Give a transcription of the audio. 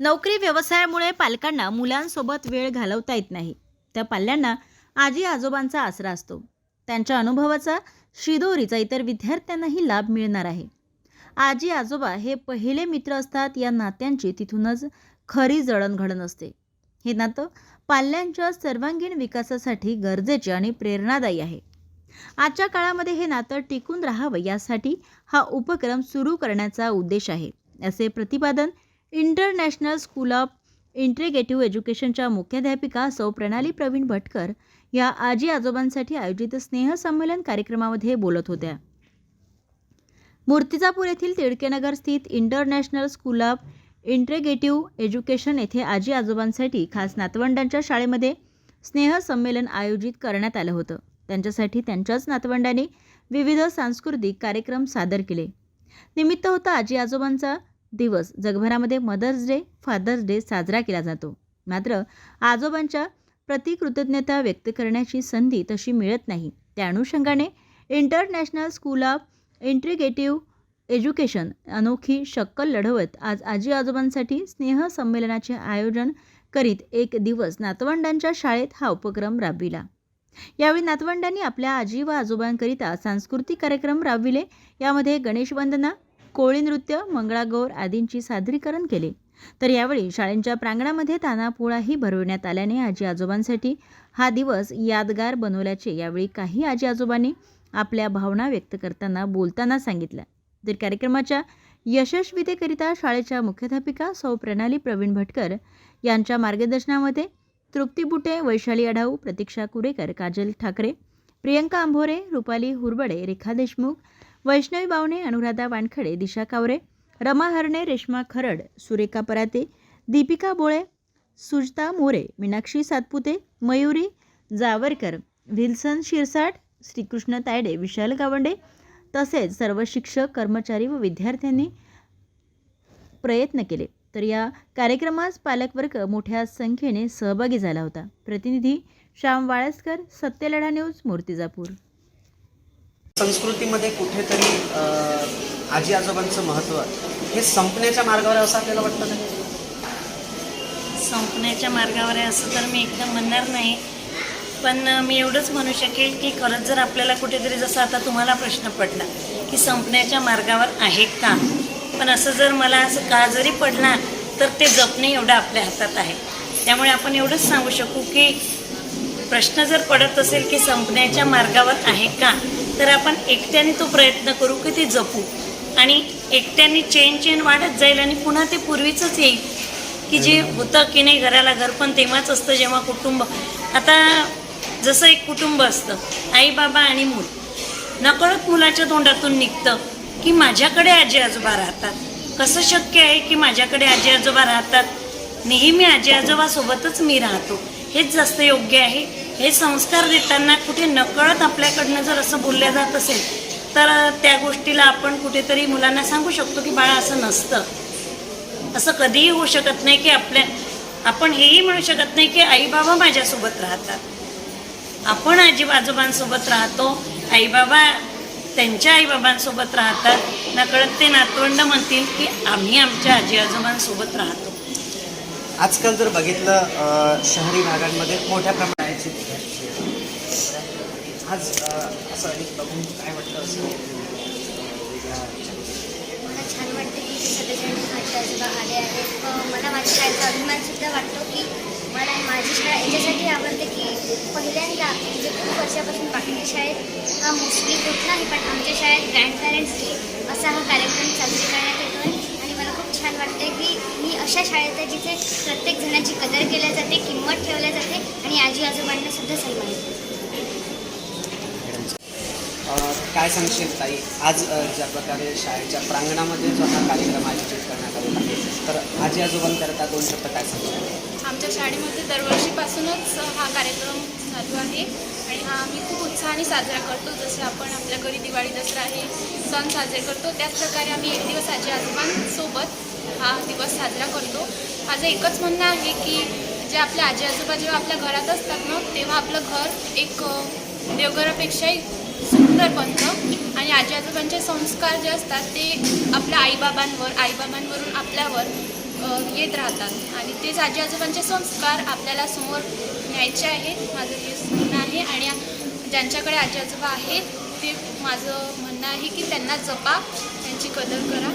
नोकरी व्यवसायामुळे पालकांना मुलांसोबत वेळ घालवता येत नाही. त्या पाल्यांना आजी आजोबांचा आसरा असतो. त्यांच्या अनुभवाचा शिदोरीचा इतर विद्यार्थ्यांनाही लाभ मिळणार आहे. आजी आजोबा हे पहिले मित्र असतात या नात्यांची तिथूनच खरी जडणघडण असते. हे नातं पाल्यांच्या सर्वांगीण विकासासाठी गरजेचे आणि प्रेरणादायी आहे. आजच्या काळामध्ये हे नातं टिकून राहावं यासाठी हा उपक्रम सुरू करण्याचा उद्देश आहे असे प्रतिपादन इंटरनॅशनल स्कूल ऑफ इंटिग्रेटिव्ह एज्युकेशनच्या मुख्याध्यापिका सौ प्रणाली प्रवीण भटकर या आजी आजोबांसाठी आयोजित स्नेहसंमेलन कार्यक्रमामध्ये बोलत होत्या. मूर्तिजापूर येथील तिडकेनगर स्थित international school of integrative education येथे आजी आजोबांसाठी खास नातवंडांच्या शाळेमध्ये स्नेहसंमेलन आयोजित करण्यात आलं होतं. त्यांच्यासाठी त्यांच्याच नातवंडांनी विविध सांस्कृतिक कार्यक्रम सादर केले. निमित्त होता आजी आजोबांचा दिवस जगभरामध्ये मदर्स डे फादर्स डे साजरा केला जातो. मात्र आजोबांच्या प्रति कृतज्ञता व्यक्त करण्याची संधी तशी मिळत नाही. त्या अनुषंगाने international school of integrative education अनोखी शक्कल लढवत आज आजी आजोबांसाठी स्नेहसंमेलनाचे आयोजन करीत एक दिवस नातवंडांच्या शाळेत हा उपक्रम राबविला. यावेळी नातवंडांनी आपल्या आजी व आजोबांकरिता सांस्कृतिक कार्यक्रम राबविले. यामध्ये गणेशवंदना कोळी नृत्य मंगळागौर आदींची सादरीकरण केले. तर यावेळी शाळेंच्या प्रांगणामध्ये तानापोळाही भरविण्यात आल्याने आजी आजोबांसाठी हा दिवस यादगार बनवल्याचे यावेळी काही आजी आजोबांनी आपल्या भावना व्यक्त करताना बोलताना सांगितलं. तर कार्यक्रमाच्या यशस्वीतेकरिता शाळेच्या मुख्याध्यापिका सौ प्रणाली प्रवीण भटकर यांच्या मार्गदर्शनामध्ये तृप्ती बुटे वैशाली आढाऊ प्रतीक्षा कुरेकर काजल ठाकरे प्रियंका आंभोरे रुपाली हुरबडे रेखा देशमुख वैष्णवी बावणे अनुराधा वानखडे दिशा कावरे रमा हरणे रेश्मा खरड सुरेखा पराते दीपिका बोळे सुजता मोरे मीनाक्षी सातपुते मयुरी जावरकर विल्सन शिरसाट श्रीकृष्ण तायडे विशाल गावंडे तसेच सर्व शिक्षक कर्मचारी व विद्यार्थ्यांनी प्रयत्न केले. तर या कार्यक्रमास पालकवर्ग मोठ्या संख्येने सहभागी झाला होता. प्रतिनिधी श्याम वाळस्कर सत्यलढा न्यूज मूर्तिजापूर. संस्कृतीमध्ये कुठेतरी आजी आजोबांचं महत्त्व हे संपण्याच्या मार्गावर असं आपल्याला वाटतं नाही? संपण्याच्या मार्गावर आहे असं तर मी एकदम म्हणणार नाही. पण मी एवढंच म्हणू शकेल की खरंच जर आपल्याला कुठेतरी जसं आता तुम्हाला प्रश्न पडला की संपण्याच्या मार्गावर आहे का? पण असं जर मला असं का जरी पडला तर ते जपणे एवढं आपल्या हातात आहे. त्यामुळे आपण एवढंच सांगू शकू की प्रश्न जर पडत असेल की संपण्याच्या मार्गावर आहे का तर आपण एकट्याने तो प्रयत्न करू की ते जपू. आणि एकट्याने चेन चेन वाढत जाईल आणि पुन्हा ते पूर्वीचंच येईल की जे होतं की नाही घराला घर पण तेव्हाच असतं जेव्हा कुटुंब. आता जसं एक कुटुंब असतं आई बाबा आणि मूल. नकळत मुलाच्या तोंडातून निघतं की माझ्याकडे आजी आजोबा राहतात. कसं शक्य आहे की माझ्याकडे आजी आजोबा राहतात? नेहमी आजी आजोबासोबतच मी राहतो. हेच जास्त योग्य आहे. हे संस्कार देताना कुठे नकळत आपल्याकडनं जर असं बोललं जात असेल तर त्या गोष्टीला आपण कुठेतरी मुलांना सांगू शकतो की बाळा असं नसतं. असं कधीही होऊ शकत नाही की आपल्या आपण हेही म्हणू शकत नाही की आई बाबा माझ्यासोबत राहतात. आपण आजी आजोबांसोबत राहतो आईबाबा त्यांच्या आईबाबांसोबत राहतात. नकळत ते नातवंड म्हणतील की आम्ही आमच्या आजी आजोबांसोबत राहतो. आजकाल जर बघितलं शहरी भागांमध्ये मोठ्या प्रमाणाची आज असं एक बघून काय वाटतं असं? मला छान वाटतं की सगळेजण आजी आजोबा आले आहेत. मला माझ्या शाळेचा अभिमान सुद्धा वाटतो की मला माझी शाळा याच्यासाठी आवडते की पहिल्यांदा म्हणजे खूप वर्षापासून बाकीच्या शाळेत हा मोस्टली होत नाही पण आमच्या शाळेत ग्रँडपॅरेंट्स डे असा हा कार्यक्रम साजरी करण्यात येतो आहे आणि मला खूप छान वाटते की अशा शाळेत आहे जिथे प्रत्येक जणाची कदर केल्या जाते किंमत ठेवल्या जाते आणि आजी आजोबांना सुद्धा सन्मान काय सांगशील ताई? आज ज्या प्रकारे शाळेच्या प्रांगणामध्ये जो हा कार्यक्रम आयोजित करण्यात आलेला आहे तर आजी आजोबांकरता दोन शब्द काय सांगशील? आमच्या शाळेमध्ये दरवर्षीपासूनच हा कार्यक्रम चालू आहे आणि हा आम्ही खूप उत्साहाने साजरा करतो. जसे आपण आपल्या घरी दिवाळी दसरा हे सण साजरे करतो. त्याचप्रकारे आम्ही एक दिवस आजी आजोबांसोबत हा दिवस साजरा करतो. माझं एकच म्हणणं आहे की जे आपल्या आजी आजोबा जेव्हा आपल्या घरात असतात ना तेव्हा आपलं घर एक देवघरापेक्षाही सुंदर बनतं. आणि आजी आजोबांचे संस्कार जे असतात ते आपल्या आईबाबांवर आईबाबांवरून आपल्यावर येत राहतात. आणि तेच आजी आजोबांचे संस्कार आपल्याला समोर न्यायचे आहेत माझं हेच म्हणणं आहे. आणि ज्यांच्याकडे आजी आजोबा आहेत ते माझं म्हणणं आहे की त्यांना जपा त्यांची कदर करा.